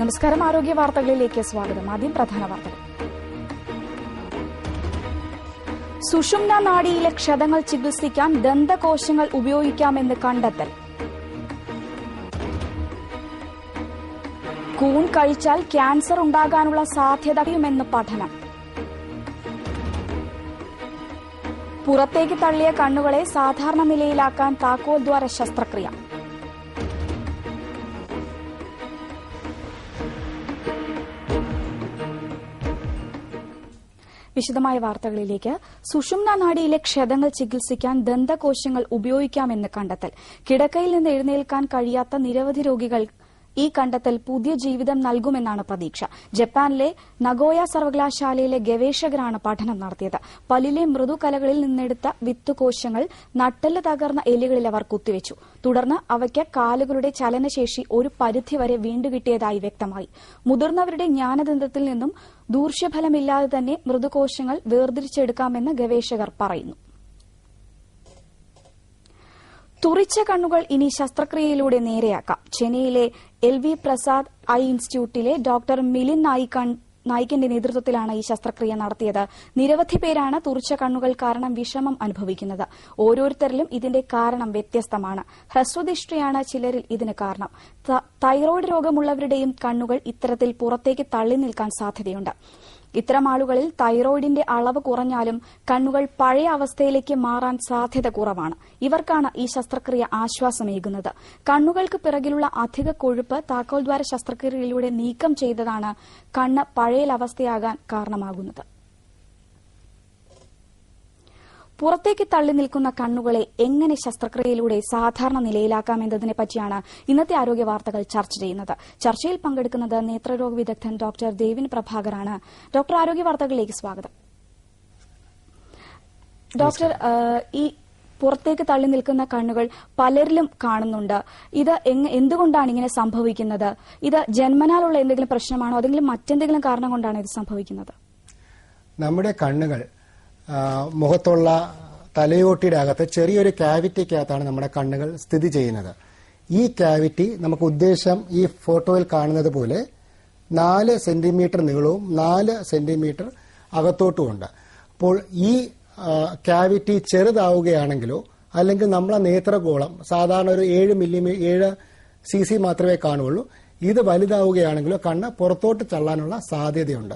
നമസ്കാരം. ആരോഗ്യ വാർത്തകളിലേക്ക് സ്വാഗതം. ആദ്യം പ്രധാന വാർത്തകൾ. സുഷുമ്ന നാഡിയിലെ ക്ഷതങ്ങൾ ചികിത്സിക്കാൻ ദന്തകോശങ്ങൾ ഉപയോഗിക്കാമെന്ന് കണ്ടെത്തൽ. കൂൺ കഴിച്ചാൽ ക്യാൻസർ ഉണ്ടാകാനുള്ള സാധ്യതയുമെന്ന് പഠനം. പുറത്തേക്ക് തള്ളിയ കണ്ണുകളെ സാധാരണ നിലയിലാക്കാൻ താക്കോൽ ദ്വാര ശസ്ത്രക്രിയ. വിശദമായ വാർത്തകളിലേക്ക്. സുഷുമ്ന നാഡിയിലെ ക്ഷതങ്ങൾ ചികിത്സിക്കാൻ ദന്തകോശങ്ങൾ ഉപയോഗിക്കാമെന്ന് കണ്ടെത്തൽ. കിടക്കയിൽ നിന്ന് എഴുന്നേൽക്കാൻ കഴിയാത്ത നിരവധി രോഗികൾ ഈ കണ്ടെത്തൽ പുതിയ ജീവിതം നൽകുമെന്നാണ് പ്രതീക്ഷ. ജപ്പാനിലെ നഗോയ സർവകലാശാലയിലെ ഗവേഷകരാണ് പഠനം നടത്തിയത്. പല്ലിലെ മൃദുകലകളിൽ നിന്നെടുത്ത വിത്തുകോശങ്ങൾ നട്ടെല്ല് തകർന്ന എലികളിൽ അവർ കുത്തിവെച്ചു. തുടർന്ന് അവയ്ക്ക് കാലുകളുടെ ചലനശേഷി ഒരു പരിധിവരെ വീണ്ടുകിട്ടിയതായി വ്യക്തമായി. മുതിർന്നവരുടെ ജ്ഞാനദന്തത്തിൽ നിന്നും ദൂർഷ്യഫലമില്ലാതെ തന്നെ മൃദുകോശങ്ങൾ വേർതിരിച്ചെടുക്കാമെന്ന് ഗവേഷകർ പറയുന്നു. തുറിച്ച കണ്ണുകൾ ഇനി ശസ്ത്രക്രിയയിലൂടെ നേരെയാക്കാം. ചെന്നൈയിലെ എൽ വി പ്രസാദ് ഐ ഇൻസ്റ്റിറ്റ്യൂട്ടിലെ ഡോക്ടർ മിലിൻ നായിക്കൺ നായിക്കിന്റെ നേതൃത്വത്തിലാണ് ഈ ശസ്ത്രക്രിയ നടത്തിയത്. നിരവധി പേരാണ് തുറിച്ച കണ്ണുകൾ കാരണം വിഷമം അനുഭവിക്കുന്നത്. ഓരോരുത്തരിലും ഇതിന്റെ കാരണം വ്യത്യസ്തമാണ്. ഹ്രസ്വദിഷ്ടിയാണ് ചിലരിൽ ഇതിന് കാരണം. തൈറോയ്ഡ് രോഗമുള്ളവരുടെയും കണ്ണുകൾ ഇത്തരത്തിൽ പുറത്തേക്ക് തള്ളി നിൽക്കാൻ സാധ്യതയുണ്ട്. ഇത്തരം ആളുകളിൽ തൈറോയിഡിന്റെ അളവ് കുറഞ്ഞാലും കണ്ണുകൾ പഴയ അവസ്ഥയിലേക്ക് മാറാൻ സാധ്യത കുറവാണ്. ഇവർക്കാണ് ഈ ശസ്ത്രക്രിയ ആശ്വാസമേകുന്നത്. കണ്ണുകൾക്ക് പിറകിലുള്ള അധിക കൊഴുപ്പ് താക്കോൽദ്വാര ശസ്ത്രക്രിയയിലൂടെ നീക്കം ചെയ്തതാണ് കണ്ണ് പഴയ അവസ്ഥയാകാൻ കാരണമാകുന്നത്. പുറത്തേക്ക് തള്ളി നിൽക്കുന്ന കണ്ണുകളെ എങ്ങനെ ശസ്ത്രക്രിയയിലൂടെ സാധാരണ നിലയിലാക്കാം എന്നതിനെ പറ്റിയാണ് ഇന്നത്തെ ആരോഗ്യ വാർത്തകൾ ചർച്ച ചെയ്യുന്നത്. ചർച്ചയിൽ പങ്കെടുക്കുന്നത് നേത്രരോഗ വിദഗ്ധൻ ഡോക്ടർ ദേവിൻ പ്രഭാകറാണ് ഡോക്ടർ ആരോഗ്യ വാർത്തകളിലേക്ക് സ്വാഗതം. ഡോക്ടർ ഈ പുറത്തേക്ക് തള്ളി നിൽക്കുന്ന കണ്ണുകൾ പലരിലും കാണുന്നുണ്ട്. ഇത് എന്തുകൊണ്ടാണ് ഇങ്ങനെ സംഭവിക്കുന്നത്? ഇത് ജന്മനാലുള്ള എന്തെങ്കിലും പ്രശ്നമാണോ? അതെങ്കിലും മറ്റെന്തെങ്കിലും കാരണം കൊണ്ടാണ് ഇത് സംഭവിക്കുന്നത്? നമ്മുടെ കണ്ണുകൾ മുഖത്തുള്ള തലയോട്ടിയുടെ അകത്ത് ചെറിയൊരു ക്യാവിറ്റിക്കകത്താണ് നമ്മുടെ കണ്ണുകൾ സ്ഥിതി ചെയ്യുന്നത്. ഈ ക്യാവിറ്റി നമുക്ക് ഉദ്ദേശം ഈ ഫോട്ടോയിൽ കാണുന്നത് പോലെ നാല് സെന്റിമീറ്റർ നീളവും നാല് സെന്റിമീറ്റർ അകത്തോട്ടുമുണ്ട്. അപ്പോൾ ഈ ക്യാവിറ്റി ചെറുതാവുകയാണെങ്കിലോ അല്ലെങ്കിൽ നമ്മളെ നേത്രഗോളം സാധാരണ ഒരു ഏഴ് മില്ലിമീ ഏഴ് സി സി മാത്രമേ കാണുകയുള്ളൂ. ഇത് വലുതാവുകയാണെങ്കിലോ കണ്ണ് പുറത്തോട്ട് ചള്ളാനുള്ള സാധ്യതയുണ്ട്.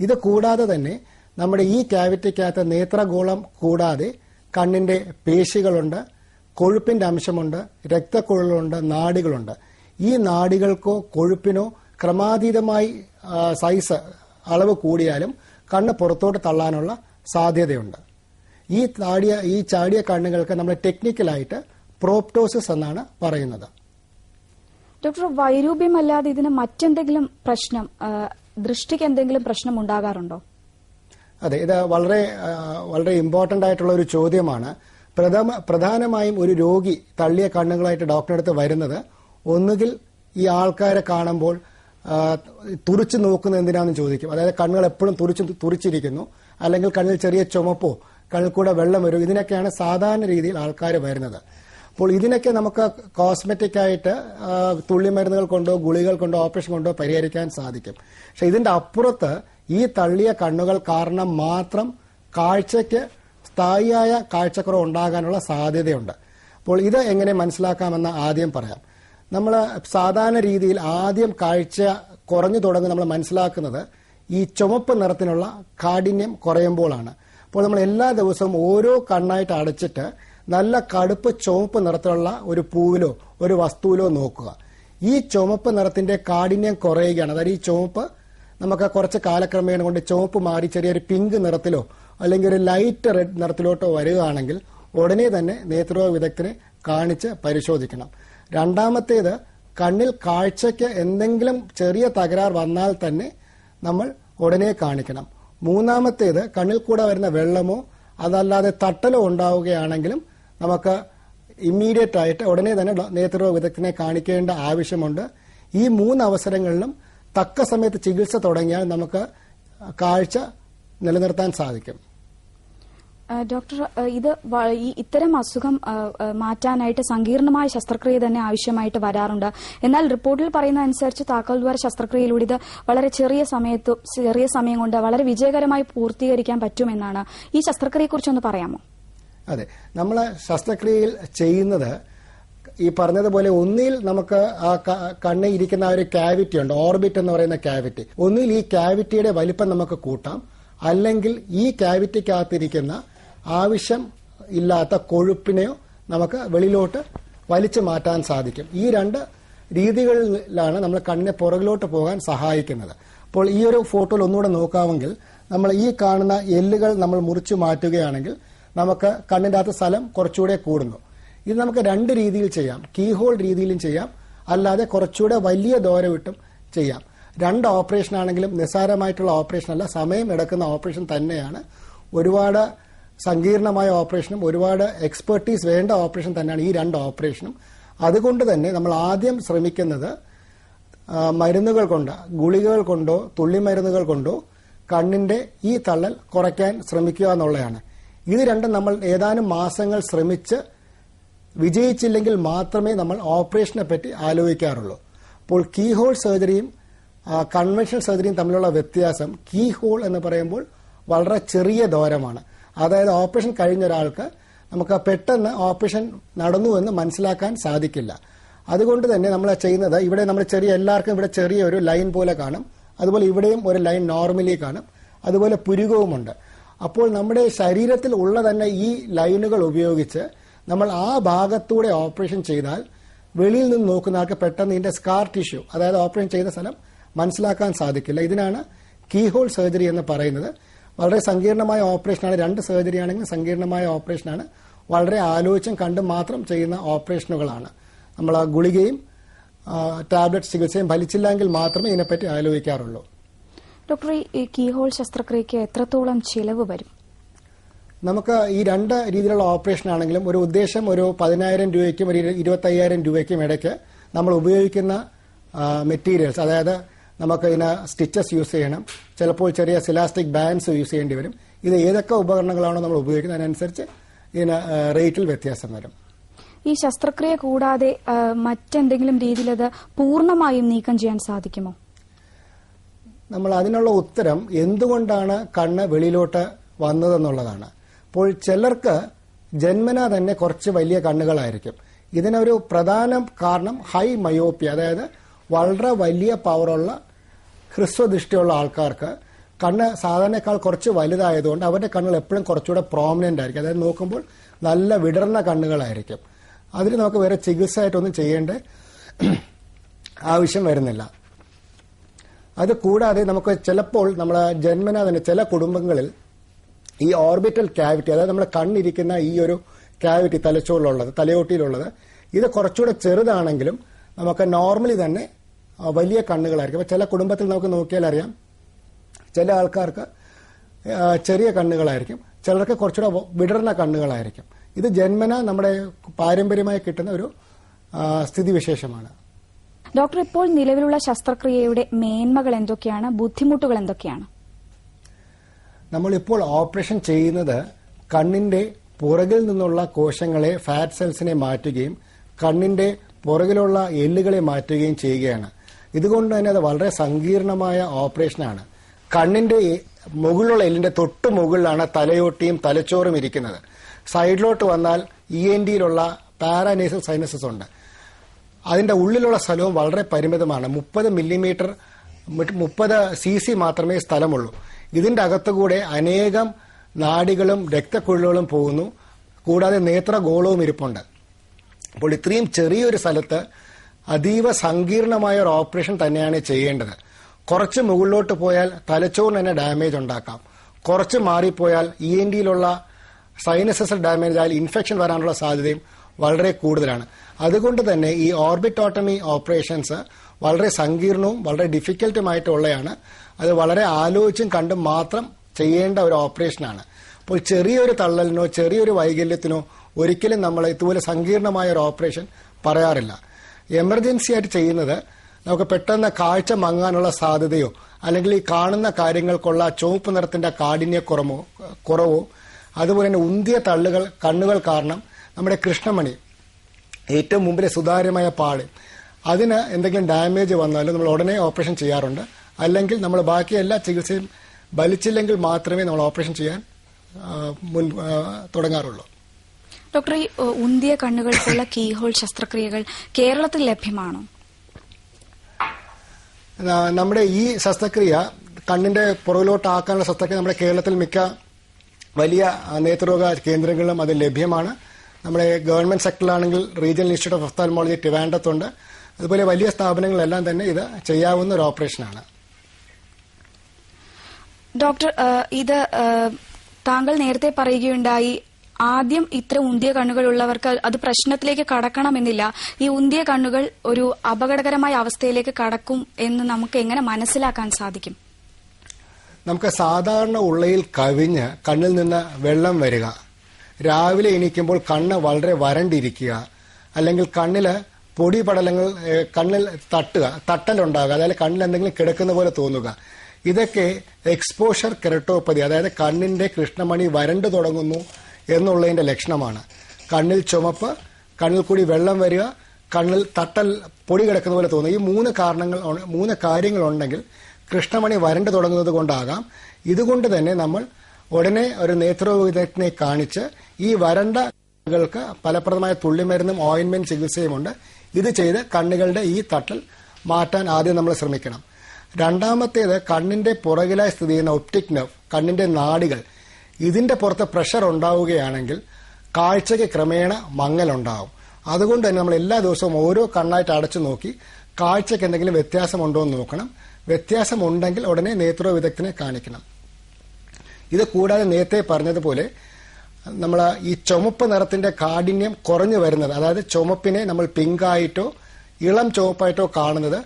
ഇത് കൂടാതെ തന്നെ നമ്മുടെ ഈ ക്യാവിറ്റിക്കകത്ത് നേത്രഗോളം കൂടാതെ കണ്ണിന്റെ പേശികളുണ്ട് കൊഴുപ്പിന്റെ അംശമുണ്ട് രക്തക്കുഴലുണ്ട് നാടികളുണ്ട്. ഈ നാടികൾക്കോ കൊഴുപ്പിനോ ക്രമാതീതമായി സൈസ് അളവ് കൂടിയാലും കണ്ണ് പുറത്തോട്ട് തള്ളാനുള്ള സാധ്യതയുണ്ട്. ഈ താടിയ ഈ ചാടിയ കണ്ണുകൾക്ക് നമ്മൾ ടെക്നിക്കലായിട്ട് പ്രോപ്റ്റോസിസ് എന്നാണ് പറയുന്നത്. ഡോക്ടർ വൈരൂപ്യമല്ലാതെ ഇതിന് മറ്റെന്തെങ്കിലും പ്രശ്നം ദൃഷ്ടിക്ക് എന്തെങ്കിലും പ്രശ്നം ഉണ്ടാകാറുണ്ടോ? അതെ ഇത് വളരെ വളരെ ഇമ്പോർട്ടന്റ് ആയിട്ടുള്ള ഒരു ചോദ്യമാണ്. പ്രഥമ പ്രധാനമായും ഒരു രോഗി തള്ളിയ കണ്ണുകളായിട്ട് ഡോക്ടറെ അടുത്ത് വരുന്നത് ഒന്നുകിൽ ഈ ആൾക്കാരെ കാണുമ്പോൾ തുറിച്ചു നോക്കുന്നത് എന്തിനാന്ന് ചോദിക്കും. അതായത് കണ്ണുകൾ എപ്പോഴും തുറിച്ച് തുറിച്ചിരിക്കുന്നു. അല്ലെങ്കിൽ കണ്ണിൽ ചെറിയ ചുമപ്പോ കണ്ണിൽ കൂടെ വെള്ളം വരും ഇതിനൊക്കെയാണ് സാധാരണ രീതിയിൽ ആൾക്കാർ വരുന്നത്. അപ്പോൾ ഇതിനൊക്കെ നമുക്ക് കോസ്മെറ്റിക് ആയിട്ട് തുള്ളിമരുന്നുകൾ കൊണ്ടോ ഗുളികൾ കൊണ്ടോ ഓപ്പറേഷൻ കൊണ്ടോ പരിഹരിക്കാൻ സാധിക്കും. പക്ഷെ ഇതിന്റെ അപ്പുറത്ത് ഈ തള്ളിയ കണ്ണുകൾ കാരണം മാത്രം കാഴ്ചയ്ക്ക് സ്ഥായിയായ കാഴ്ചക്കുറവ് ഉണ്ടാകാനുള്ള സാധ്യതയുണ്ട്. അപ്പോൾ ഇത് എങ്ങനെ മനസ്സിലാക്കാമെന്ന് ആദ്യം പറയാം. നമ്മൾ സാധാരണ രീതിയിൽ ആദ്യം കാഴ്ച കുറഞ്ഞു തുടങ്ങി നമ്മൾ മനസ്സിലാക്കുന്നത് ഈ ചുമപ്പ് നിറത്തിനുള്ള കാഠിന്യം കുറയുമ്പോഴാണ്. അപ്പോൾ നമ്മൾ എല്ലാ ദിവസവും ഓരോ കണ്ണായിട്ട് അടച്ചിട്ട് നല്ല കടുപ്പ് ചുവപ്പ് നിറത്തിലുള്ള ഒരു പൂവിലോ ഒരു വസ്തുവിലോ നോക്കുക. ഈ ചുമപ്പ് നിറത്തിന്റെ കാഠിന്യം കുറയുകയാണ്. അതായത് ഈ ചുവപ്പ് നമുക്ക് കുറച്ച് കാലക്രമേണ കൊണ്ട് ചുവപ്പ് മാറി ചെറിയൊരു പിങ്ക് നിറത്തിലോ അല്ലെങ്കിൽ ഒരു ലൈറ്റ് റെഡ് നിറത്തിലോട്ടോ വരികയാണെങ്കിൽ ഉടനെ തന്നെ നേത്രരോഗ വിദഗ്ധനെ കാണിച്ച് പരിശോധിക്കണം. രണ്ടാമത്തേത് കണ്ണിൽ കാഴ്ചയ്ക്ക് എന്തെങ്കിലും ചെറിയ തകരാർ വന്നാൽ തന്നെ നമ്മൾ ഉടനെ കാണിക്കണം. മൂന്നാമത്തേത് കണ്ണിൽ കൂടെ വരുന്ന വെള്ളമോ അതല്ലാതെ തട്ടലോ ഉണ്ടാവുകയാണെങ്കിലും നമുക്ക് ഇമ്മീഡിയറ്റ് ആയിട്ട് ഉടനെ തന്നെ നേത്രരോഗ വിദഗ്ധനെ കാണിക്കേണ്ട ആവശ്യമുണ്ട്. ഈ മൂന്ന് അവസരങ്ങളിലും തക്ക സമയത്ത് ചികിത്സ തുടങ്ങിയാൽ നമുക്ക് കാഴ്ച നിലനിർത്താൻ സാധിക്കും. ഡോക്ടർ ഇത് ഇത്തരം അസുഖം മാറ്റാനായിട്ട് സങ്കീർണമായ ശസ്ത്രക്രിയ തന്നെ ആവശ്യമായിട്ട് വരാറുണ്ട്. എന്നാൽ റിപ്പോർട്ടിൽ പറയുന്ന അനുസരിച്ച് താക്കോൽ ദ്വാര ശസ്ത്രക്രിയയിലൂടെ ഇത് വളരെ ചെറിയ സമയത്ത് ചെറിയ സമയം കൊണ്ട് വളരെ വിജയകരമായി പൂർത്തീകരിക്കാൻ പറ്റുമെന്നാണ്. ഈ ശസ്ത്രക്രിയയെക്കുറിച്ചൊന്ന് പറയാമോ? അതെ. നമ്മൾ ശസ്ത്രക്രിയയിൽ ചെയ്യുന്നത് ഈ പറഞ്ഞതുപോലെ ഒന്നിൽ നമുക്ക് ആ കണ്ണിൽ ഇരിക്കുന്ന ഒരു കാവിറ്റി ഉണ്ട്. ഓർബിറ്റ് എന്ന് പറയുന്ന കാവിറ്റി ഒന്നിൽ ഈ കാവിറ്റിയുടെ വലിപ്പം നമുക്ക് കൂട്ടാം. അല്ലെങ്കിൽ ഈ ക്യാവിറ്റിക്കകത്തിരിക്കുന്ന ആവശ്യം ഇല്ലാത്ത കൊഴുപ്പിനെയോ നമുക്ക് വെളിയിലോട്ട് വലിച്ചു മാറ്റാൻ സാധിക്കും. ഈ രണ്ട് രീതികളിലാണ് നമ്മൾ കണ്ണിനെ പുറകിലോട്ട് പോകാൻ സഹായിക്കുന്നത്. അപ്പോൾ ഈ ഒരു ഫോട്ടോയിൽ ഒന്നുകൂടെ നോക്കാമെങ്കിൽ നമ്മൾ ഈ കാണുന്ന എല്ലുകൾ നമ്മൾ മുറിച്ചു മാറ്റുകയാണെങ്കിൽ നമുക്ക് കണ്ണിന്റെ അകത്ത് സ്ഥലം കുറച്ചുകൂടെ കൂടുന്നു. ഇത് നമുക്ക് രണ്ട് രീതിയിൽ ചെയ്യാം. കീ ഹോൾ രീതിയിലും ചെയ്യാം. അല്ലാതെ കുറച്ചുകൂടെ വലിയ ദൂരവിട്ടും ചെയ്യാം. രണ്ട് ഓപ്പറേഷൻ ആണെങ്കിലും നിസ്സാരമായിട്ടുള്ള ഓപ്പറേഷൻ അല്ല സമയം എടുക്കുന്ന ഓപ്പറേഷൻ തന്നെയാണ്. ഒരുപാട് സങ്കീർണമായ ഓപ്പറേഷനും ഒരുപാട് എക്സ്പെർട്ടീസ് വേണ്ട ഓപ്പറേഷൻ തന്നെയാണ് ഈ രണ്ട് ഓപ്പറേഷനും അതുകൊണ്ട് തന്നെ നമ്മൾ ആദ്യം ശ്രമിക്കുന്നത് മരുന്നുകൾ കൊണ്ട് ഗുളികകൾ കൊണ്ടോ തുള്ളിമരുന്നുകൾ കൊണ്ടോ കണ്ണിന്റെ ഈ തള്ളൽ കുറയ്ക്കാൻ ശ്രമിക്കുക എന്നുള്ളതാണ്. ഇത് രണ്ടും നമ്മൾ ഏതാനും മാസങ്ങൾ ശ്രമിച്ച് വിജയിച്ചില്ലെങ്കിൽ മാത്രമേ നമ്മൾ ഓപ്പറേഷനെ പറ്റി ആലോചിക്കാറുള്ളൂ. അപ്പോൾ കീ ഹോൾ സർജറിയും കൺവെൻഷണൽ സർജറിയും തമ്മിലുള്ള വ്യത്യാസം കീ ഹോൾ എന്ന് പറയുമ്പോൾ വളരെ ചെറിയ ദൂരമാണ്. അതായത് ഓപ്പറേഷൻ കഴിഞ്ഞ ഒരാൾക്ക് നമുക്ക് പെട്ടെന്ന് ഓപ്പറേഷൻ നടന്നു എന്ന് മനസ്സിലാക്കാൻ സാധിക്കില്ല. അതുകൊണ്ട് തന്നെ നമ്മൾ ചെയ്യുന്നത് ഇവിടെ നമ്മൾ ചെറിയ എല്ലാവർക്കും ഇവിടെ ചെറിയ ഒരു ലൈൻ പോലെ കാണും. അതുപോലെ ഇവിടെയും ഒരു ലൈൻ നോർമലി കാണും. അതുപോലെ പുരുകവുമുണ്ട്. അപ്പോൾ നമ്മുടെ ശരീരത്തിൽ ഉള്ള തന്നെ ഈ ലൈനുകൾ ഉപയോഗിച്ച് നമ്മൾ ആ ഭാഗത്തൂടെ ഓപ്പറേഷൻ ചെയ്താൽ വെളിയിൽ നിന്ന് നോക്കുന്ന ആൾക്ക് പെട്ടെന്ന് ഇതിന്റെ സ്കാർ ടിഷ്യൂ അതായത് ഓപ്പറേഷൻ ചെയ്ത സ്ഥലം മനസ്സിലാക്കാൻ സാധിക്കില്ല. ഇതിനാണ് കീഹോൾ സർജറി എന്ന് പറയുന്നത്. വളരെ സങ്കീർണമായ ഓപ്പറേഷനാണ്. രണ്ട് സർജറി ആണെങ്കിൽ സങ്കീർണമായ ഓപ്പറേഷനാണ്. വളരെ ആലോചിച്ചും കണ്ടും മാത്രം ചെയ്യുന്ന ഓപ്പറേഷനുകളാണ്. നമ്മൾ ആ ഗുളികയും ടാബ്ലറ്റ് ചികിത്സയും ഫലിച്ചില്ലെങ്കിൽ മാത്രമേ ഇതിനെപ്പറ്റി ആലോചിക്കാറുള്ളൂ. ഡോക്ടർ ഈ കീഹോൾ ശസ്ത്രക്രിയക്ക് എത്രത്തോളം ചിലവ് വരും? നമുക്ക് ഈ രണ്ട് രീതിയിലുള്ള ഓപ്പറേഷൻ ആണെങ്കിലും ഒരു ഉദ്ദേശം ഒരു പതിനായിരം രൂപയ്ക്കും ഒരു ഇരുപത്തി അയ്യായിരം രൂപയ്ക്കും ഇടയ്ക്ക് നമ്മൾ ഉപയോഗിക്കുന്ന മെറ്റീരിയൽസ് അതായത് നമുക്ക് ഇതിന് സ്റ്റിച്ചസ് യൂസ് ചെയ്യണം. ചിലപ്പോൾ ചെറിയ സിലാസ്റ്റിക് ബാൻഡ്സ് യൂസ് ചെയ്യേണ്ടി വരും. ഇത് ഏതൊക്കെ ഉപകരണങ്ങളാണോ നമ്മൾ ഉപയോഗിക്കുന്നത് അതിനനുസരിച്ച് ഇതിന് റേറ്റിൽ വ്യത്യാസം വരും. ഈ ശസ്ത്രക്രിയ കൂടാതെ മറ്റെന്തെങ്കിലും രീതിയിൽ അത് പൂർണമായും നീക്കം ചെയ്യാൻ സാധിക്കുമോ? നമ്മൾ അതിനുള്ള ഉത്തരം എന്തുകൊണ്ടാണ് കണ്ണ് വെളിയിലോട്ട് വന്നതെന്നുള്ളതാണ്. അപ്പോൾ ചിലർക്ക് ജന്മന തന്നെ കുറച്ച് വലിയ കണ്ണുകളായിരിക്കും. ഇതിനൊരു പ്രധാന കാരണം ഹൈ മയോപ്പിയ അതായത് വളരെ വലിയ പവറുള്ള ഹ്രസ്വദൃഷ്ടിയുള്ള ആൾക്കാർക്ക് കണ്ണ് സാധാരണക്കാൾ കുറച്ച് വലുതായതുകൊണ്ട് അവരുടെ കണ്ണുകൾ എപ്പോഴും കുറച്ചുകൂടെ പ്രോമിനന്റ് ആയിരിക്കും. അതായത് നോക്കുമ്പോൾ നല്ല വിടർന്ന കണ്ണുകളായിരിക്കും. അതിന് നമുക്ക് വേറെ ചികിത്സയായിട്ടൊന്നും ചെയ്യേണ്ട ആവശ്യം വരുന്നില്ല. അത് കൂടാതെ നമുക്ക് ചിലപ്പോൾ നമ്മുടെ ജന്മന തന്നെ ചില കുടുംബങ്ങളിൽ ഈ ഓർബിറ്റൽ ക്യാവിറ്റി അതായത് നമ്മുടെ കണ്ണിരിക്കുന്ന ഈ ഒരു ക്യാവിറ്റി തലച്ചോറിലുള്ളത് തലയോട്ടിയിലുള്ളത് ഇത് കുറച്ചുകൂടെ ചെറുതാണെങ്കിലും നമുക്ക് നോർമലി തന്നെ വലിയ കണ്ണുകളായിരിക്കും. അപ്പോൾ ചില കുടുംബത്തിൽ നമുക്ക് നോക്കിയാൽ അറിയാം ചില ആൾക്കാർക്ക് ചെറിയ കണ്ണുകളായിരിക്കും ചിലർക്ക് കുറച്ചുകൂടെ വിടർന്ന കണ്ണുകളായിരിക്കും. ഇത് ജന്മന നമ്മുടെ പാരമ്പര്യമായി കിട്ടുന്ന ഒരു സ്ഥിതിവിശേഷമാണ്. ഡോക്ടർ ഇപ്പോൾ നിലവിലുള്ള ശസ്ത്രക്രിയയുടെ മേന്മകൾ എന്തൊക്കെയാണ്? ബുദ്ധിമുട്ടുകൾ എന്തൊക്കെയാണ്? നമ്മളിപ്പോൾ ഓപ്പറേഷൻ ചെയ്യുന്നത് കണ്ണിന്റെ പുറകിൽ നിന്നുള്ള കോശങ്ങളെ ഫാറ്റ് സെൽസിനെ മാറ്റുകയും കണ്ണിന്റെ പുറകിലുള്ള എല്ലുകളെ മാറ്റുകയും ചെയ്യുകയാണ്. ഇതുകൊണ്ട് തന്നെ അത് വളരെ സങ്കീർണമായ ഓപ്പറേഷനാണ്. കണ്ണിന്റെ മുകളിലുള്ള എല്ലിന്റെ തൊട്ട് മുകളിലാണ് തലയോട്ടിയും തലച്ചോറും ഇരിക്കുന്നത്. സൈഡിലോട്ട് വന്നാൽ ഇ എൻ ഡിയിലുള്ള പാരാനേസൽ സൈനസസ് ഉണ്ട്. അതിന്റെ ഉള്ളിലുള്ള സ്ഥലവും വളരെ പരിമിതമാണ്. മുപ്പത് മില്ലിമീറ്റർ മുപ്പത് സി സി മാത്രമേ സ്ഥലമുള്ളൂ. ഇതിന്റെ അകത്തുകൂടെ അനേകം നാടികളും രക്തക്കുഴലുകളും പോകുന്നു. കൂടാതെ നേത്രഗോളവും ഇരിപ്പുണ്ട്. അപ്പോൾ ഇത്രയും ചെറിയൊരു സ്ഥലത്ത് അതീവ സങ്കീർണമായ ഒരു ഓപ്പറേഷൻ തന്നെയാണ് ചെയ്യേണ്ടത്. കുറച്ച് മുകളിലോട്ട് പോയാൽ തലച്ചോറിന് തന്നെ ഡാമേജ് ഉണ്ടാക്കാം. കുറച്ച് മാറിപ്പോയാൽ ഇ എൻ ഡിയിലുള്ള സൈനസസ് ഡാമേജ് ആയാൽ ഇൻഫെക്ഷൻ വരാനുള്ള സാധ്യതയും വളരെ കൂടുതലാണ്. അതുകൊണ്ട് തന്നെ ഈ ഓർബിറ്റോട്ടമി ഓപ്പറേഷൻസ് വളരെ സങ്കീർണവും വളരെ ഡിഫിക്കൽട്ടുമായിട്ടുള്ളതാണ് അത് വളരെ ആലോചിച്ചും കണ്ടും മാത്രം ചെയ്യേണ്ട ഒരു ഓപ്പറേഷനാണ്. അപ്പോൾ ചെറിയൊരു തള്ളലിനോ ചെറിയൊരു വൈകല്യത്തിനോ ഒരിക്കലും നമ്മൾ ഇതുപോലെ സങ്കീർണമായ ഒരു ഓപ്പറേഷൻ പറയാറില്ല. എമർജൻസി ആയിട്ട് ചെയ്യുന്നത് നമുക്ക് പെട്ടെന്ന് കാഴ്ച മങ്ങാനുള്ള സാധ്യതയോ അല്ലെങ്കിൽ ഈ കാണുന്ന കാര്യങ്ങൾക്കുള്ള ചുവപ്പ് നിറത്തിന്റെ കാഠിന്യ കുറവോ കുറവോ അതുപോലെ തന്നെ ഉന്തിയ തള്ളുകൾ കണ്ണുകൾ കാരണം നമ്മുടെ കൃഷ്ണമണി ഏറ്റവും മുമ്പിലെ സുതാര്യമായ പാൾ അതിന് എന്തെങ്കിലും ഡാമേജ് വന്നാലും നമ്മൾ ഉടനെ ഓപ്പറേഷൻ ചെയ്യാറുണ്ട്. അല്ലെങ്കിൽ നമ്മൾ ബാക്കി എല്ലാ ചികിത്സയും ബലിച്ചില്ലെങ്കിൽ മാത്രമേ നമ്മൾ ഓപ്പറേഷൻ ചെയ്യാൻ മുൻ തുടങ്ങാറുള്ളൂ. ഡോക്ടർ ഈ ഉന്തിയ കണ്ണുകൾക്കുള്ള കീഹോൾ ശസ്ത്രക്രിയകൾ കേരളത്തിൽ ലഭ്യമാണോ? നമ്മുടെ ഈ ശസ്ത്രക്രിയ കണ്ണിന്റെ പുറകിലോട്ട് ആക്കാനുള്ള ശസ്ത്രക്രിയ നമ്മുടെ കേരളത്തിൽ മിക്ക വലിയ നേത്രരോഗ കേന്ദ്രങ്ങളിലും അത് ലഭ്യമാണ്. നമ്മുടെ ഗവൺമെന്റ് സെക്ടറിലാണെങ്കിൽ റീജിയണൽ ഇൻസ്റ്റിറ്റ്യൂട്ട് ഓഫ് ഒഫ്താൽമോളജി ട്രിവാൻഡത്തുണ്ട് അതുപോലെ വലിയ സ്ഥാപനങ്ങളെല്ലാം തന്നെ ഇത് ചെയ്യാവുന്ന ഒരു ഓപ്പറേഷനാണ്. ഡോക്ടർ ഇത് താങ്കൾ നേരത്തെ പറയുകയുണ്ടായി ആദ്യം ഇത്ര ഉന്തിയ കണ്ണുകളുള്ളവർക്ക് അത് പ്രശ്നത്തിലേക്ക് കടക്കണമെന്നില്ല. ഈ ഉന്തിയ കണ്ണുകൾ ഒരു അപകടകരമായ അവസ്ഥയിലേക്ക് കടക്കും എന്ന് നമുക്ക് എങ്ങനെ മനസ്സിലാക്കാൻ സാധിക്കും? നമുക്ക് സാധാരണ ഉള്ളയിൽ കവിഞ്ഞ് കണ്ണിൽ നിന്ന് വെള്ളം വരിക രാവിലെ എണീക്കുമ്പോൾ കണ്ണ് വളരെ വരണ്ടിരിക്കുക അല്ലെങ്കിൽ കണ്ണിൽ പൊടി പടലങ്ങൾ കണ്ണിൽ തട്ടുക തട്ടലുണ്ടാകുക അതായത് കണ്ണിൽ എന്തെങ്കിലും കിടക്കുന്ന പോലെ തോന്നുക. ഇതൊക്കെ എക്സ്പോഷർ കെരട്ടോപ്പതി അതായത് കണ്ണിന്റെ കൃഷ്ണമണി വരണ്ടു തുടങ്ങുന്നു എന്നുള്ളതിന്റെ ലക്ഷണമാണ്. കണ്ണിൽ ചുമപ്പ് കണ്ണിൽ കൂടി വെള്ളം വരിക കണ്ണിൽ തട്ടൽ പൊടി കിടക്കുന്ന പോലെ തോന്നുന്നു ഈ മൂന്ന് കാരണങ്ങൾ മൂന്ന് കാര്യങ്ങളുണ്ടെങ്കിൽ കൃഷ്ണമണി വരണ്ടു തുടങ്ങുന്നത് കൊണ്ടാകാം. ഇതുകൊണ്ട് തന്നെ നമ്മൾ ഉടനെ ഒരു നേത്രരോഗ വിദഗ്ധനെ കാണിച്ച് ഈ വരണ്ട കണ്ണുകൾക്ക് ഫലപ്രദമായ തുള്ളിമരുന്നും ഓയിൻമെന്റ് ചികിത്സയുമുണ്ട്. ഇത് ചെയ്ത് കണ്ണുകളുടെ ഈ തട്ടൽ മാറ്റാൻ ആദ്യം നമ്മൾ ശ്രമിക്കണം. രണ്ടാമത്തേത് കണ്ണിന്റെ പുറകിലായി സ്ഥിതി ചെയ്യുന്ന ഒപ്റ്റിക് നെർവ് കണ്ണിന്റെ നാടികൾ. ഇതിന്റെ പുറത്ത് പ്രഷർ ഉണ്ടാവുകയാണെങ്കിൽ കാഴ്ചയ്ക്ക് ക്രമേണ മങ്ങലുണ്ടാവും അതുകൊണ്ട് തന്നെ നമ്മൾ എല്ലാ ദിവസവും ഓരോ കണ്ണായിട്ട് അടച്ചു നോക്കി കാഴ്ചയ്ക്ക് എന്തെങ്കിലും വ്യത്യാസമുണ്ടോ എന്ന് നോക്കണം. വ്യത്യാസമുണ്ടെങ്കിൽ ഉടനെ നേത്രോ വിദഗ്ധനെ കാണിക്കണം. ഇത് കൂടാതെ നേരത്തെ പറഞ്ഞതുപോലെ നമ്മൾ ഈ ചുമപ്പ് നിറത്തിന്റെ കാഠിന്യം കുറഞ്ഞു വരുന്നത് അതായത് ചുമപ്പിനെ നമ്മൾ പിങ്കായിട്ടോ ഇളം ചുവപ്പായിട്ടോ കാണുന്നത്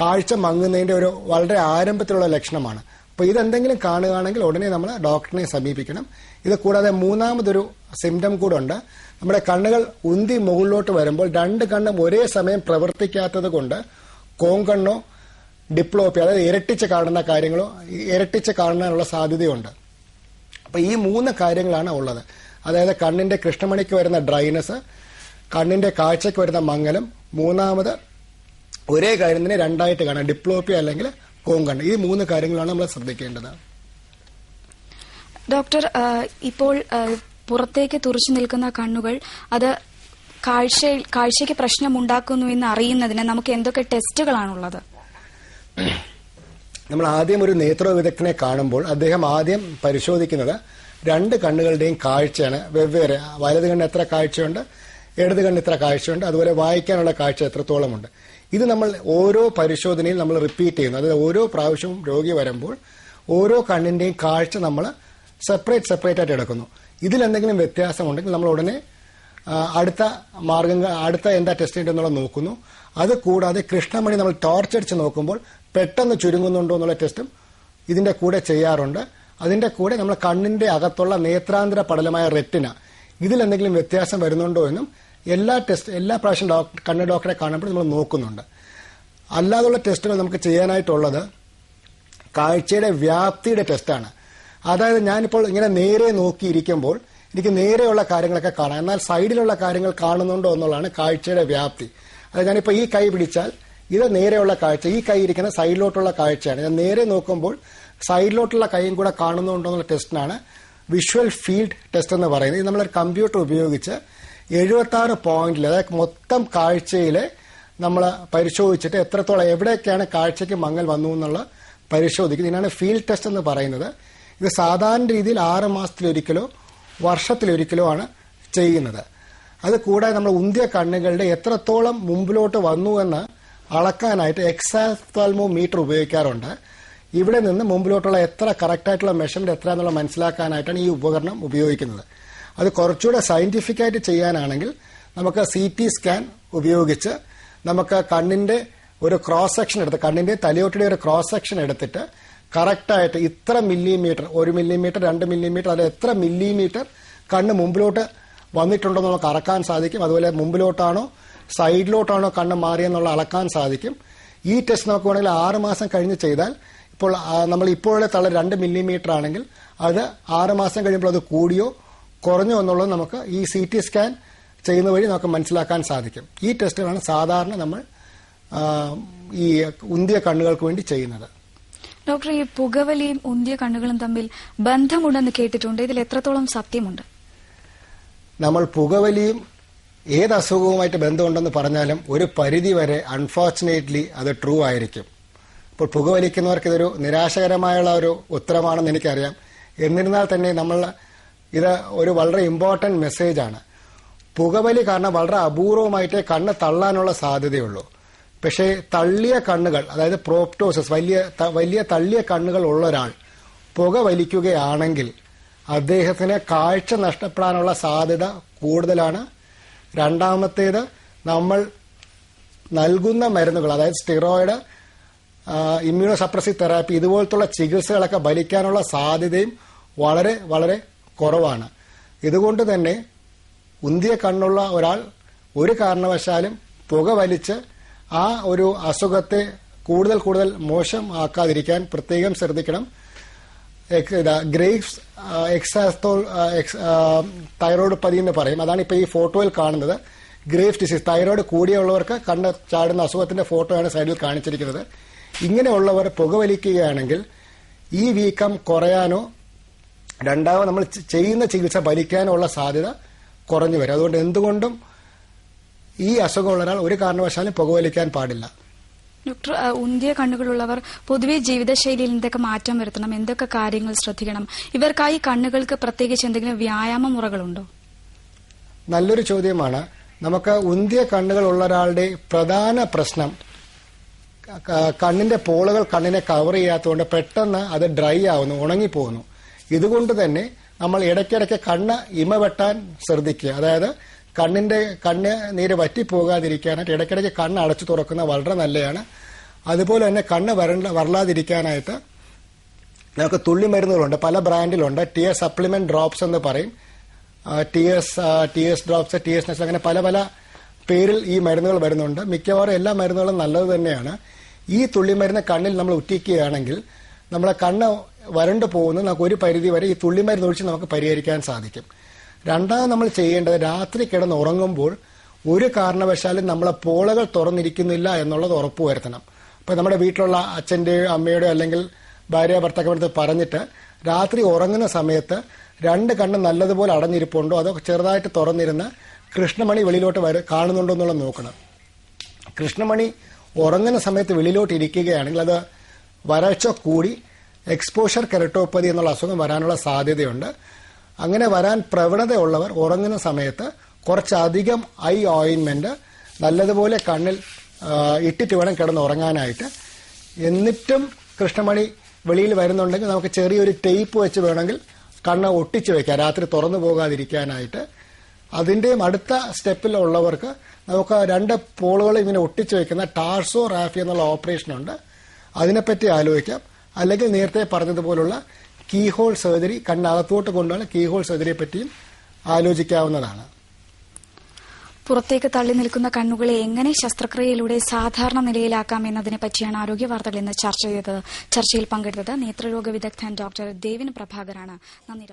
കാഴ്ച മങ്ങുന്നതിന്റെ ഒരു വളരെ ആരംഭത്തിലുള്ള ലക്ഷണമാണ്. അപ്പൊ ഇതെന്തെങ്കിലും കാണുകയാണെങ്കിൽ ഉടനെ നമ്മൾ ഡോക്ടറിനെ സമീപിക്കണം. ഇത് കൂടാതെ മൂന്നാമതൊരു സിംറ്റം കൂടെ ഉണ്ട് നമ്മുടെ കണ്ണുകൾ ഉന്തി മുകളിലോട്ട് വരുമ്പോൾ രണ്ട് കണ്ണും ഒരേ സമയം പ്രവർത്തിക്കാത്തത് കൊണ്ട് കോങ്കണ്ണോ ഡിപ്ലോപ്പി അതായത് ഇരട്ടിച്ച് കാണുന്ന കാര്യങ്ങളോ ഇരട്ടിച്ച് കാണാനുള്ള സാധ്യതയുണ്ട്. അപ്പൊ ഈ മൂന്ന് കാര്യങ്ങളാണ് ഉള്ളത്. അതായത് കണ്ണിന്റെ കൃഷ്ണമണിക്ക് വരുന്ന ഡ്രൈനസ് കണ്ണിന്റെ കാഴ്ചയ്ക്ക് വരുന്ന മങ്ങലം മൂന്നാമത് ഒരേ കാര്യം തന്നെ രണ്ടായിട്ട് കാണാം. ഡിപ്ലോപ്പി അല്ലെങ്കിൽ കോങ്കൺ ഈ മൂന്ന് കാര്യങ്ങളാണ് നമ്മൾ ശ്രദ്ധിക്കേണ്ടത്. ഡോക്ടർ ഇപ്പോൾ പുറത്തേക്ക് തുറച്ചു നിൽക്കുന്ന കണ്ണുകൾ അത് കാഴ്ചയിൽ കാഴ്ചയ്ക്ക് പ്രശ്നമുണ്ടാക്കുന്നു എന്ന് അറിയുന്നതിന് നമുക്ക് എന്തൊക്കെ ടെസ്റ്റുകളാണുള്ളത്? നമ്മൾ ആദ്യം ഒരു നേത്ര വിദഗ്ധനെ കാണുമ്പോൾ അദ്ദേഹം ആദ്യം പരിശോധിക്കുന്നത് രണ്ട് കണ്ണുകളുടെയും കാഴ്ചയാണ്. വെവ്വേറെ. വലത് കണ്ണ് എത്ര കാഴ്ചയുണ്ട്? ഇടത് കണ്ണ് എത്ര കാഴ്ചയുണ്ട്. അതുപോലെ വായിക്കാനുള്ള കാഴ്ച എത്രത്തോളമുണ്ട്? ഇത് നമ്മൾ ഓരോ പരിശോധനയിൽ നമ്മൾ റിപ്പീറ്റ് ചെയ്യുന്നു. അതായത് ഓരോ പ്രാവശ്യവും രോഗി വരുമ്പോൾ ഓരോ കണ്ണിന്റെയും കാഴ്ച നമ്മൾ സെപ്പറേറ്റ് സെപ്പറേറ്റ് ആയിട്ട് എടുക്കുന്നു. ഇതിൽ എന്തെങ്കിലും വ്യത്യാസമുണ്ടെങ്കിൽ നമ്മൾ ഉടനെ അടുത്ത മാർഗം അടുത്ത എന്താ ടെസ്റ്റ് ചെയ്യേണ്ടതെന്നുള്ള നോക്കുന്നു. അത് കൂടാതെ കൃഷ്ണമണി നമ്മൾ ടോർച്ച് അടിച്ച് നോക്കുമ്പോൾ പെട്ടെന്ന് ചുരുങ്ങുന്നുണ്ടോ എന്നുള്ള ടെസ്റ്റും ഇതിന്റെ കൂടെ ചെയ്യാറുണ്ട്. അതിന്റെ കൂടെ നമ്മൾ കണ്ണിന്റെ അകത്തുള്ള നേത്രാന്തര പടലമായ റെറ്റിന ഇതിൽ എന്തെങ്കിലും വ്യത്യാസം വരുന്നുണ്ടോ എന്നും എല്ലാ ടെസ്റ്റ് എല്ലാ പ്രാവശ്യം ഡോക്ടർ കണ്ണ് ഡോക്ടറെ കാണുമ്പോൾ നമ്മൾ നോക്കുന്നുണ്ട്. അല്ലാതുള്ള ടെസ്റ്റുകൾ നമുക്ക് ചെയ്യാനായിട്ടുള്ളത് കാഴ്ചയുടെ വ്യാപ്തിയുടെ ടെസ്റ്റാണ് അതായത് ഞാനിപ്പോൾ ഇങ്ങനെ നേരെ നോക്കിയിരിക്കുമ്പോൾ എനിക്ക് നേരെയുള്ള കാര്യങ്ങളൊക്കെ കാണാം. എന്നാൽ സൈഡിലുള്ള കാര്യങ്ങൾ കാണുന്നുണ്ടോ എന്നുള്ളതാണ് കാഴ്ചയുടെ വ്യാപ്തി. അതായത് ഞാനിപ്പോൾ ഈ കൈ പിടിച്ചാൽ ഇത് നേരെയുള്ള കാഴ്ച ഈ കൈ ഇരിക്കുന്ന സൈഡിലോട്ടുള്ള കാഴ്ചയാണ്. ഞാൻ നേരെ നോക്കുമ്പോൾ സൈഡിലോട്ടുള്ള കൈയും കൂടെ കാണുന്നുണ്ടോ എന്നുള്ള ടെസ്റ്റിനാണ് വിഷ്വൽ ഫീൽഡ് ടെസ്റ്റ് എന്ന് പറയുന്നത്. ഇത് നമ്മളൊരു കമ്പ്യൂട്ടർ ഉപയോഗിച്ച് എഴുപത്തി ആറ് പോയിന്റിൽ അതായത് മൊത്തം കാഴ്ചയിലെ നമ്മൾ പരിശോധിച്ചിട്ട് എത്രത്തോളം എവിടെയൊക്കെയാണ് കാഴ്ചയ്ക്ക് മങ്ങൽ വന്നു എന്നുള്ള പരിശോധിക്കുന്നത് ഇതിനാണ് ഫീൽഡ് ടെസ്റ്റ് എന്ന് പറയുന്നത്. ഇത് സാധാരണ രീതിയിൽ ആറ് മാസത്തിലൊരിക്കലോ വർഷത്തിലൊരിക്കലോ ആണ് ചെയ്യുന്നത്. അത് കൂടാതെ നമ്മൾ ഉന്തിയ കണ്ണുകളുടെ എത്രത്തോളം മുമ്പിലോട്ട് വന്നു എന്ന് അളക്കാനായിട്ട് എക്സാൽമോ മീറ്റർ ഉപയോഗിക്കാറുണ്ട്. ഇവിടെ നിന്ന് മുമ്പിലോട്ടുള്ള എത്ര കറക്റ്റായിട്ടുള്ള മെഷർമെന്റ് എത്ര എന്നുള്ള മനസ്സിലാക്കാനായിട്ടാണ് ഈ ഉപകരണം ഉപയോഗിക്കുന്നത്. അത് കുറച്ചുകൂടെ സയന്റിഫിക് ആയിട്ട് ചെയ്യാനാണെങ്കിൽ നമുക്ക് സി ടി സ്കാൻ ഉപയോഗിച്ച് നമുക്ക് കണ്ണിന്റെ ഒരു ക്രോസ് സെക്ഷൻ എടുത്ത് കണ്ണിന്റെ തലയോട്ടിയുടെ ഒരു ക്രോസ് സെക്ഷൻ എടുത്തിട്ട് കറക്റ്റായിട്ട് ഇത്ര മില്ലിമീറ്റർ ഒരു മില്ലിമീറ്റർ രണ്ട് മില്ലിമീറ്റർ അല്ലെ എത്ര മില്ലിമീറ്റർ കണ്ണ് മുമ്പിലോട്ട് വന്നിട്ടുണ്ടോ എന്ന് നമുക്ക് അറക്കാൻ സാധിക്കും. അതുപോലെ മുമ്പിലോട്ടാണോ സൈഡിലോട്ടാണോ കണ്ണ് മാറിയെന്നുള്ള അളക്കാൻ സാധിക്കും. ഈ ടെസ്റ്റ് നമുക്ക് വേണമെങ്കിൽ ആറ് മാസം കഴിഞ്ഞ് ചെയ്താൽ ഇപ്പോൾ നമ്മൾ ഇപ്പോഴത്തെ തള രണ്ട് മില്ലിമീറ്റർ ആണെങ്കിൽ അത് ആറ് മാസം കഴിയുമ്പോൾ അത് കൂടിയോ കുറഞ്ഞു എന്നുള്ളത് നമുക്ക് ഈ സി ടി സ്കാൻ ചെയ്യുന്ന വഴി നമുക്ക് മനസ്സിലാക്കാൻ സാധിക്കും. ഈ ടെസ്റ്റുകളാണ് സാധാരണ നമ്മൾ ഈ ഉന്തിയ കണ്ണുകൾക്ക് വേണ്ടി ചെയ്യുന്നത്. ഡോക്ടർ ഈ പുകവലിയും ഉന്തിയ കണ്ണുകളും തമ്മിൽ ബന്ധമുണ്ടെന്ന് കേട്ടിട്ടുണ്ട്. ഇതിൽ എത്രത്തോളം സത്യമുണ്ട്? നമ്മൾ പുകവലിയും ഏത് അസുഖവുമായിട്ട് ബന്ധമുണ്ടെന്ന് പറഞ്ഞാലും ഒരു പരിധി വരെ അൺഫോർച്ചുനേറ്റ്ലി അത് ട്രൂ ആയിരിക്കും. ഇപ്പോൾ പുകവലിക്കുന്നവർക്ക് ഇതൊരു നിരാശകരമായുള്ള ഒരു ഉത്തരമാണെന്ന് എനിക്കറിയാം. എന്നിരുന്നാൽ തന്നെ നമ്മൾ ഇത് ഒരു വളരെ ഇമ്പോർട്ടന്റ് മെസ്സേജാണ് പുകവലി കാരണം വളരെ അപൂർവമായിട്ടേ കണ്ണ് തള്ളാനുള്ള സാധ്യതയുള്ളൂ. പക്ഷേ തള്ളിയ കണ്ണുകൾ അതായത് പ്രോപ്റ്റോസിസ് വലിയ വലിയ തള്ളിയ കണ്ണുകൾ ഉള്ള ഒരാൾ പുക വലിക്കുകയാണെങ്കിൽ അദ്ദേഹത്തിന് കാഴ്ച നഷ്ടപ്പെടാനുള്ള സാധ്യത കൂടുതലാണ്. രണ്ടാമത്തേത് നമ്മൾ നൽകുന്ന മരുന്നുകൾ അതായത് സ്റ്റിറോയിഡ് ഇമ്മ്യൂണോ സപ്രസീവ് തെറാപ്പി ഇതുപോലത്തുള്ള ചികിത്സകളൊക്കെ ഭരിക്കാനുള്ള സാധ്യതയും വളരെ വളരെ കുറവാണ്. ഇതുകൊണ്ട് തന്നെ ഉന്തിയ കണ്ണുള്ള ഒരാൾ ഒരു കാരണവശാലും പുക വലിച്ച് ആ ഒരു അസുഖത്തെ കൂടുതൽ കൂടുതൽ മോശം ആക്കാതിരിക്കാൻ പ്രത്യേകം ശ്രദ്ധിക്കണം. ഗ്രേവ്സ് എക്സാസ്തോൾ തൈറോയ്ഡ് പതി എന്ന് പറയും. അതാണ് ഇപ്പോൾ ഈ ഫോട്ടോയിൽ കാണുന്നത്. ഗ്രേവ്സ് ഡിസീസ് തൈറോയ്ഡ് കൂടിയുള്ളവർക്ക് കണ്ണ് ചാടുന്ന അസുഖത്തിന്റെ ഫോട്ടോയാണ് സൈഡിൽ കാണിച്ചിരിക്കുന്നത്. ഇങ്ങനെയുള്ളവർ പുകവലിക്കുകയാണെങ്കിൽ ഈ വീക്കം കുറയാനോ രണ്ടാമത് നമ്മൾ ചെയ്യുന്ന ചികിത്സ ഫലിക്കാനുള്ള സാധ്യത കുറഞ്ഞു വരും. അതുകൊണ്ട് എന്തുകൊണ്ടും ഈ അസുഖമുള്ള ഒരാൾ ഒരു കാരണവശാലും പുകവലിക്കാൻ പാടില്ല. ഡോക്ടർ ഉന്തിയ കണ്ണുകളുള്ളവർ പൊതുവെ ജീവിതശൈലിയിൽ എന്തൊക്കെ മാറ്റം വരുത്തണം എന്തൊക്കെ കാര്യങ്ങൾ ശ്രദ്ധിക്കണം ഇവർക്കായി കണ്ണുകൾക്ക് പ്രത്യേകിച്ച് എന്തെങ്കിലും വ്യായാമ മുറകളുണ്ടോ? നല്ലൊരു ചോദ്യമാണ്. നമുക്ക് ഉന്തിയ കണ്ണുകളുള്ള ഒരാളുടെ പ്രധാന പ്രശ്നം കണ്ണിന്റെ പോളുകൾ കണ്ണിനെ കവർ ചെയ്യാത്തതുകൊണ്ട് പെട്ടെന്ന് അത് ഡ്രൈ ആവുന്നു ഉണങ്ങിപ്പോകുന്നു. ഇതുകൊണ്ട് തന്നെ നമ്മൾ ഇടയ്ക്കിടയ്ക്ക് കണ്ണ് ഇമ വെട്ടാൻ ശ്രദ്ധിക്കുക. അതായത് കണ്ണിന്റെ കണ്ണ് നീര് വറ്റിപ്പോകാതിരിക്കാനായിട്ട് ഇടയ്ക്കിടയ്ക്ക് കണ്ണ് അടച്ചു തുറക്കുന്ന വളരെ നല്ലതാണ്. അതുപോലെ തന്നെ കണ്ണ് വരണ്ട വരളാതിരിക്കാനായിട്ട് നമുക്ക് തുള്ളി മരുന്നുകളുണ്ട് പല ബ്രാൻഡിലുണ്ട്. ടി എസ് സപ്ലിമെന്റ് ഡ്രോപ്സ് എന്ന് പറയും. T S T S drops T S നെസ് അങ്ങനെ പല പല പേരിൽ ഈ മരുന്നുകൾ വരുന്നുണ്ട്. മിക്കവാറും എല്ലാ മരുന്നുകളും നല്ലത് തന്നെയാണ്. ഈ തുള്ളിമരുന്ന് കണ്ണിൽ നമ്മൾ ഉറ്റിക്കുകയാണെങ്കിൽ നമ്മളെ കണ്ണ് വരണ്ടു പോകുന്നത് നമുക്ക് ഒരു പരിധി വരെ ഈ തുള്ളിമരുന്ന് ഒഴിച്ച് നമുക്ക് പരിഹരിക്കാൻ സാധിക്കും. രണ്ടാമത് നമ്മൾ ചെയ്യേണ്ടത് രാത്രി കിടന്ന് ഉറങ്ങുമ്പോൾ ഒരു കാരണവശാലും നമ്മളെ പോളകൾ തുറന്നിരിക്കുന്നില്ല എന്നുള്ളത് ഉറപ്പുവരുത്തണം അപ്പോൾ നമ്മുടെ വീട്ടിലുള്ള അച്ഛന്റെയോ അമ്മയുടെയോ അല്ലെങ്കിൽ ഭാര്യ ഭർത്താക്കടുത്ത് പറഞ്ഞിട്ട് രാത്രി ഉറങ്ങുന്ന സമയത്ത് രണ്ട് കണ്ണ് നല്ലതുപോലെ അടഞ്ഞിരിപ്പുണ്ടോ? അതോ ചെറുതായിട്ട് തുറന്നിരുന്ന് കൃഷ്ണമണി വെളിയിലോട്ട് വര കാണുന്നുണ്ടോ എന്നുള്ളത് നോക്കണം. കൃഷ്ണമണി ഉറങ്ങുന്ന സമയത്ത് വെളിയിലോട്ട് ഇരിക്കുകയാണെങ്കിൽ അത് വരൾച്ച കൂടി എക്സ്പോഷർ കെരട്ടോപ്പതി എന്നുള്ള അസുഖം വരാനുള്ള സാധ്യതയുണ്ട്. അങ്ങനെ വരാൻ പ്രവണതയുള്ളവർ ഉറങ്ങുന്ന സമയത്ത് കുറച്ചധികം ഐ ഓയിൻമെന്റ് നല്ലതുപോലെ കണ്ണിൽ ഇട്ടിട്ട് വേണം കിടന്ന് ഉറങ്ങാനായിട്ട്. എന്നിട്ടും കൃഷ്ണമണി വെളിയിൽ വരുന്നുണ്ടെങ്കിൽ നമുക്ക് ചെറിയൊരു ടേപ്പ് വെച്ച് വേണമെങ്കിൽ കണ്ണ് ഒട്ടിച്ചു വെക്കാം. രാത്രി തുറന്നു പോകാതിരിക്കാനായിട്ട്. അതിന്റെയും അടുത്ത സ്റ്റെപ്പിലുള്ളവർക്ക് നമുക്ക് രണ്ട് പോളുകൾ ഇങ്ങനെ ഒട്ടിച്ചു വെക്കുന്ന ടാർസോ റാഫി എന്നുള്ള ഓപ്പറേഷൻ ഉണ്ട്. അതിനെപ്പറ്റി ആലോചിക്കാം. അല്ലെങ്കിൽ നേരത്തെ പറഞ്ഞതുപോലുള്ള കീഹോൾ സർജറി കണ്ണകത്തോട്ട് കൊണ്ടുവന്ന കീഹോൾ സർജറിയെ പറ്റിയും ആലോചിക്കാവുന്നതാണ്. പുറത്തേക്ക് തള്ളി നിൽക്കുന്ന കണ്ണുകളെ എങ്ങനെ ശസ്ത്രക്രിയയിലൂടെ സാധാരണ നിലയിലാക്കാം എന്നതിനെ പറ്റിയാണ് ആരോഗ്യ വാർത്തകൾ ഇന്ന് ചർച്ച ചെയ്തത്. ചർച്ചയിൽ പങ്കെടുത്തത് നേത്രരോഗ വിദഗ്ധൻ ഡോക്ടർ ദേവിൻ പ്രഭാകരാണ്. നന്ദി